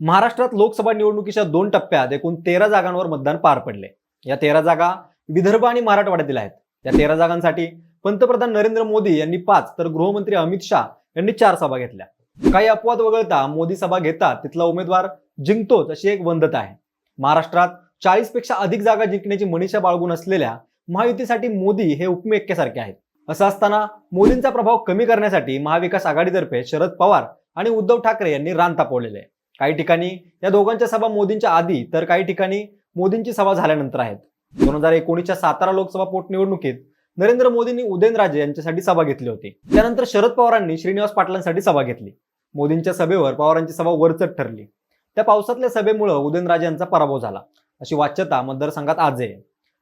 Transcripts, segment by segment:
महाराष्ट्रात लोकसभा निवडणुकीच्या दोन टप्प्यात एकूण तेरा जागांवर मतदान पार पडले. या तेरा जागा विदर्भ आणि मराठवाड्यातील आहेत. या तेरा जागांसाठी पंतप्रधान नरेंद्र मोदी यांनी पाच तर गृहमंत्री अमित शहा यांनी चार सभा घेतल्या. काही अपवाद वगळता मोदी सभा घेतात तिथला उमेदवार जिंकतोच अशी एक वंदता आहे. महाराष्ट्रात चाळीसपेक्षा अधिक जागा जिंकण्याची मनीषा बाळगून असलेल्या महायुतीसाठी मोदी हे उपमेक्यासारखे आहेत. असं असताना मोदींचा प्रभाव कमी करण्यासाठी महाविकास आघाडीतर्फे शरद पवार आणि उद्धव ठाकरे यांनी रान तापवलेले आहे. काही ठिकाणी या दोघांच्या सभा मोदींच्या आधी तर काही ठिकाणी मोदींची सभा झाल्यानंतर आहेत. दोन हजार एकोणीसच्या सातारा लोकसभा पोटनिवडणुकीत नरेंद्र मोदींनी उदयनराजे यांच्यासाठी सभा घेतली होती. त्यानंतर शरद पवारांनी श्रीनिवास पाटलांसाठी सभा घेतली. मोदींच्या सभेवर पवारांची सभा वरचट ठरली. त्या पावसातल्या सभेमुळं उदयनराजे यांचा पराभव झाला. अशी वाच्यता मतदारसंघात आज आहे.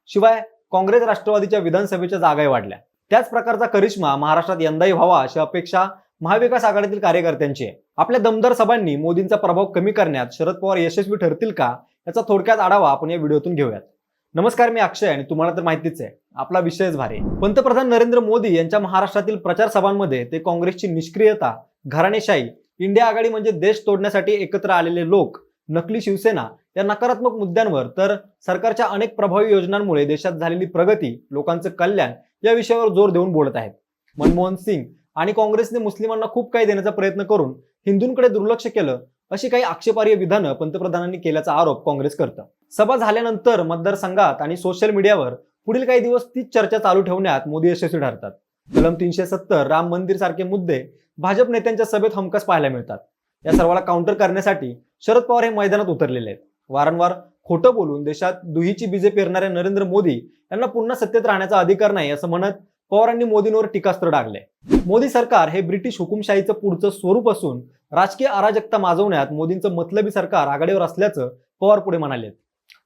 शिवाय काँग्रेस राष्ट्रवादीच्या विधानसभेच्या जागाही वाढल्या. त्याच प्रकारचा करिश्मा महाराष्ट्रात यंदाही व्हावा अशी अपेक्षा महाविकास आघाडीतील कार्यकर्त्यांची. आहे आपल्या दमदार सभांनी मोदींचा प्रभाव कमी करण्यात शरद पवार यशस्वी ठरतील का याचा थोडक्यात आढावा आपण या व्हिडिओतून घेऊयात. नमस्कार मी अक्षय आणि तुम्हाला तर माहितीच आहे आपला विषयच भारी. पंतप्रधान नरेंद्र मोदी यांच्या महाराष्ट्रातील प्रचार सभांमध्ये ते काँग्रेसची निष्क्रियता घराणेशाही इंडिया आघाडी म्हणजे देश तोडण्यासाठी एकत्र आलेले लोक नकली शिवसेना या नकारात्मक मुद्द्यांवर तर सरकारच्या अनेक प्रभावी योजनांमुळे देशात झालेली प्रगती लोकांचं कल्याण या विषयावर जोर देऊन बोलत आहेत. मनमोहन सिंग आणि काँग्रेसने मुस्लिमांना खूप काही देण्याचा प्रयत्न करून हिंदूंकडे दुर्लक्ष केलं अशी काही आक्षेपार्ह विधानं पंतप्रधानांनी केल्याचा आरोप काँग्रेस करतं. सभा झाल्यानंतर मतदारसंघात आणि सोशल मीडियावर पुढील काही दिवस तीच चर्चा चालू ठेवण्यात मोदी यशस्वी ठरतात. कलम तीनशे सत्तर राम मंदिर सारखे मुद्दे भाजप नेत्यांच्या सभेत हमखास पाहायला मिळतात. या सर्वाला काउंटर करण्यासाठी शरद पवार हे मैदानात उतरलेले आहेत. वारंवार खोटं बोलून देशात दुहीची बीजे पेरणाऱ्या नरेंद्र मोदी यांना पुन्हा सत्तेत राहण्याचा अधिकार नाही असं म्हणत पवारांनी मोदींवर टीकास्त्र डागले. मोदी सरकार हे ब्रिटिश हुकुमशाहीचं पुढचं स्वरूप असून राजकीय अराजकता माजवण्यात मोदींचं मतलबी सरकार आघाडीवर असल्याचं पवार पुढे म्हणाले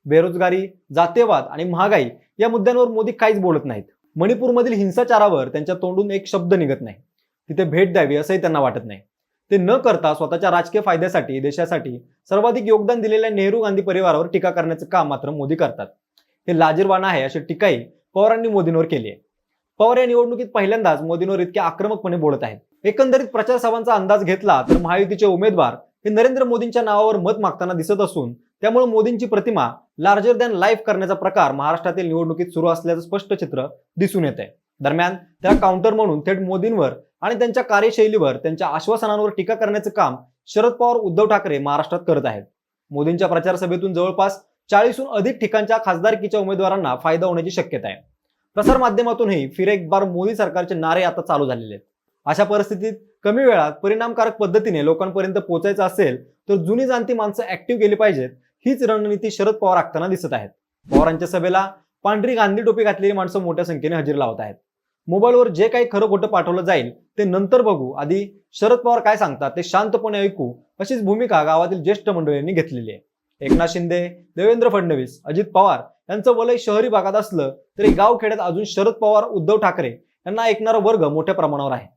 बेरोजगारी जातेवाद आणि महागाई या मुद्द्यांवर मोदी काहीच बोलत नाहीत. मणिपूरमधील हिंसाचारावर त्यांच्या तोंडून एक शब्द निघत नाही. तिथे भेट द्यावी असंही त्यांना वाटत नाही. ते न करता स्वतःच्या राजकीय फायद्यासाठी देशासाठी सर्वाधिक योगदान दिलेल्या नेहरू गांधी परिवारावर टीका करण्याचं काम मात्र मोदी करतात. हे लाजीरवाण आहे अशी टीकाही पवारांनी मोदींवर केली आहे पवार या निवडणुकीत पहिल्यांदाच मोदींवर इतक्या आक्रमकपणे बोलत आहेत. एकंदरीत प्रचार सभांचा अंदाज घेतला तर महायुतीचे उमेदवार हे नरेंद्र मोदींच्या नावावर मत मागताना दिसत असून त्यामुळे मोदींची प्रतिमा लार्जर दॅन लाईफ करण्याचा प्रकार महाराष्ट्रातील निवडणुकीत सुरू असल्याचं स्पष्ट चित्र दिसून येत आहे दरम्यान त्या काउंटर म्हणून थेट मोदींवर आणि त्यांच्या कार्यशैलीवर त्यांच्या आश्वासनांवर टीका करण्याचं काम शरद पवार उद्धव ठाकरे महाराष्ट्रात करत आहेत. मोदींच्या प्रचार सभेतून जवळपास चाळीसहून अधिक ठिकाणच्या खासदारकीच्या उमेदवारांना फायदा होण्याची शक्यता आहे. प्रसार माध्यमातूनही फिर एक बार मोदी सरकारचे नारे आता चालू झालेले आहेत. अशा परिस्थितीत कमी वेळात परिणामकारक पद्धतीने लोकांपर्यंत पोहोचायचं असेल तर जुनी जाणती माणसं ऍक्टिव्ह केली पाहिजेत हीच रणनीती शरद पवार आखताना दिसत आहेत. पवारांच्या सभेला पांढरी गांधी टोपी घातलेली माणसं मोठ्या संख्येने हजेरी लावत आहेत. मोबाईलवर जे काही खरं खोटं पाठवलं जाईल ते नंतर बघू. आधी शरद पवार काय सांगतात ते शांतपणे ऐकू अशीच भूमिका गावातील ज्येष्ठ मंडळींनी घेतलेली आहे. एकनाथ शिंदे देवेंद्र फडणवीस अजित पवार यांचं वलय शहरी भागात असलं तरी गाव खेड्यात अजून शरद पवार उद्धव ठाकरे यांना ऐकणारा वर्ग मोठ्या प्रमाणावर आहे.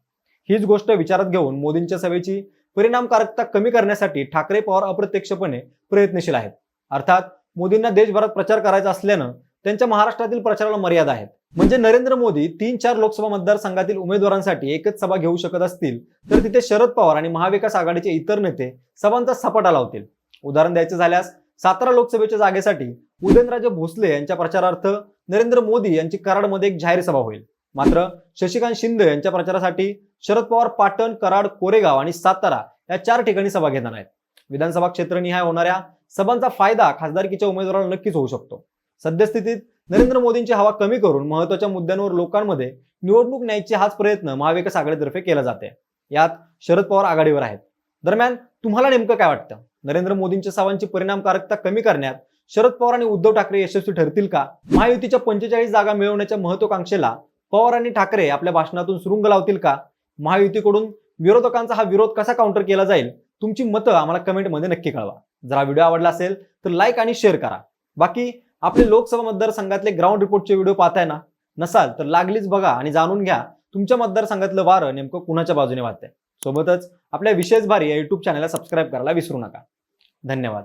हीच गोष्ट विचारात घेऊन मोदींच्या सभेची परिणामकारकता कमी करण्यासाठी ठाकरे पवार अप्रत्यक्षपणे प्रयत्नशील आहेत. अर्थात मोदींना देशभरात प्रचार करायचा असल्यानं त्यांच्या महाराष्ट्रातील प्रचाराला मर्यादा आहेत. म्हणजे नरेंद्र मोदी तीन चार लोकसभा मतदारसंघातील उमेदवारांसाठी एकच सभा घेऊ शकत असतील तर तिथे शरद पवार आणि महाविकास आघाडीचे इतर नेते सभांचा सपाटा लावतील. उदाहरण द्यायचं झाल्यास सातारा लोकसभेच्या जागेसाठी उदयनराजे भोसले यांच्या प्रचारार्थ नरेंद्र मोदी यांची कराडमध्ये एक जाहीर सभा होईल. मात्र शशिकांत शिंदे यांच्या प्रचारासाठी शरद पवार पाटण कराड कोरेगाव आणि सातारा या चार ठिकाणी सभा घेणार आहेत. विधानसभा क्षेत्रनिहाय होणाऱ्या सभांचा फायदा खासदारकीच्या उमेदवाराला नक्कीच होऊ शकतो. सद्यस्थितीत नरेंद्र मोदींची हवा कमी करून महत्त्वाच्या मुद्द्यांवर लोकांमध्ये निवडणूक न्यायचे हाच प्रयत्न महाविकास आघाडीतर्फे केला जाते. यात शरद पवार आघाडीवर आहेत. दरम्यान तुम्हाला नेमकं काय वाटतं? नरेंद्र मोदींच्या सभांची परिणामकारकता कमी करण्यात शरद पवार आणि उद्धव ठाकरे यशस्वी ठरतील का? महायुतीच्या पंचेचाळीस जागा मिळवण्याच्या महत्वाकांक्षेला पवार आणि ठाकरे आपल्या भाषणातून सुरुंग लावतील का? महायुतीकडून विरोधकांचा हा विरोध कसा काउंटर केला जाईल? तुमची मतं आम्हाला कमेंटमध्ये नक्की कळवा. जर हा व्हिडिओ आवडला असेल तर लाईक आणि शेअर करा. बाकी आपले लोकसभा मतदारसंघातले ग्राउंड रिपोर्टचे व्हिडिओ पाहताय ना? नसाल तर लागलीच बघा आणि जाणून घ्या तुमच्या मतदारसंघातलं वारं नेमकं कुणाच्या बाजूने वाहतंय? सोबतच आपल्या विशेष भारी या युट्यूब चॅनलला सबस्क्राईब करायला विसरू नका. धन्यवाद.